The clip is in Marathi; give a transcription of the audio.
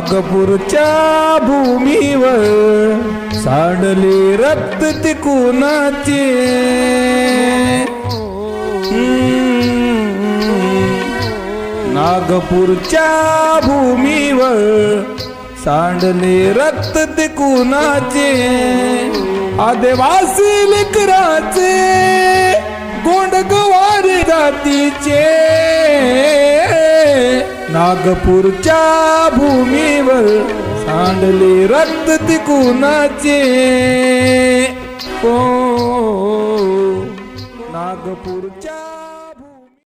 नागपूरच्या भूमीवर साडले रक्त ते नागपूरच्या भूमीवर सांडले रक्त ते कुणाचे आदिवासी लेकराचे गोंडगवार जातीचे. नागपूरच्या भूमीवर सांडले रक्त तिकुणाचे ओ नागपूरच्या